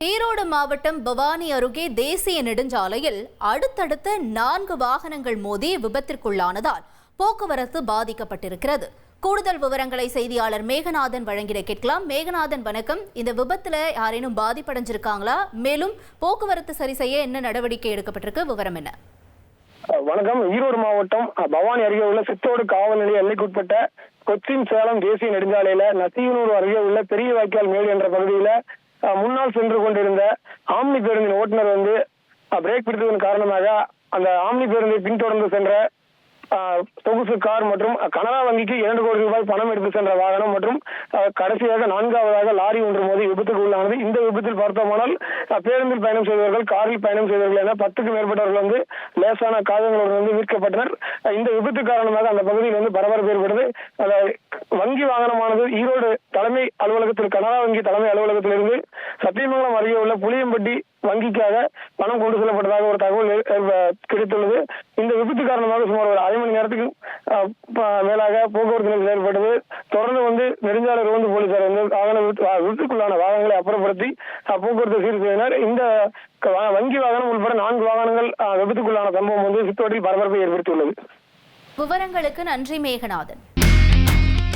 ஈரோடு மாவட்டம் பவானி அருகே தேசிய நெடுஞ்சாலையில் அடுத்தடுத்த நான்கு வாகனங்கள் மோதி விபத்திற்குள்ளானதால் போக்குவரத்து பாதிக்கப்பட்டிருக்கிறது. கூடுதல் விவரங்களை செய்தியாளர் மேகநாதன் வழங்கிட கேட்கலாம். மேகநாதன் வணக்கம். இந்த விபத்துல யாரேனும் பாதிப்படைஞ்சிருக்காங்களா? மேலும் போக்குவரத்து சரி செய்ய என்ன நடவடிக்கை எடுக்கப்பட்டிருக்கு? விவரம் என்ன? வணக்கம். ஈரோடு மாவட்டம் பவானி அருகே உள்ள சித்தோடு காவல் நிலைய எல்லைக்குட்பட்ட கொச்சின் சேலம் தேசிய நெடுஞ்சாலையில நசியனூர் அருகே உள்ள பெரிய வாய்க்கால் மேடு என்ற பகுதியில முன்னால் சென்று கொண்டிருந்த ஆம்னி பேருந்தின் ஓட்டுநர் வந்து பிரேக் பிடித்ததன் காரணமாக அந்த ஆம்னி பேருந்தை பின்தொடர்ந்து சென்ற தொகுசு சொகுசு கார் மற்றும் கனரா வங்கிக்கு இரண்டு கோடி ரூபாய் பணம் எடுத்து சென்ற வாகனம் மற்றும் கடைசியாக நான்காவதாக லாரி ஒன்று மோதி விபத்துக்கு உள்ளானது. இந்த விபத்தில் பார்த்தோமானால் பேருந்தில் பயணம் செய்தவர்கள் காரில் பயணம் செய்தவர்கள் என பத்துக்கும் மேற்பட்டவர்கள் வந்து லேசான காயங்களுடன் வந்து மீட்கப்பட்டனர். இந்த விபத்து காரணமாக அந்த பகுதியில் வந்து பரபரப்பு ஏற்பட்டது. வங்கி வாகனமானது ஈரோடு தலைமை அலுவலகத்தில் கனரா வங்கி தலைமை அலுவலகத்திலிருந்து சத்தியமங்கலம் அருகே உள்ள புளியம்பட்டி வங்கிக்காக பணம் கொண்டு செல்லப்பட்டதாக ஒரு தகவல் கிடைத்துள்ளது. இந்த விபத்து காரணமாக சுமார் ஒரு அரை மணி நேரத்துக்கு மேலாக போக்குவரத்து நெரிசல் ஏற்பட்டது. தொடர்ந்து வந்து நெடுஞ்சாலை ரோந்து போலீசார் வந்து வாகன விபத்துக்குள்ளான வாகனங்களை அப்புறப்படுத்தி போக்குவரத்து சீர் செய்தனர். இந்த வங்கி வாகனம் உள்பட நான்கு வாகனங்கள் விபத்துக்குள்ளான சம்பவம் வந்து சித்தோட்டில் பரபரப்பை ஏற்படுத்தியுள்ளது. விவரங்களுக்கு நன்றி மேகநாதன்.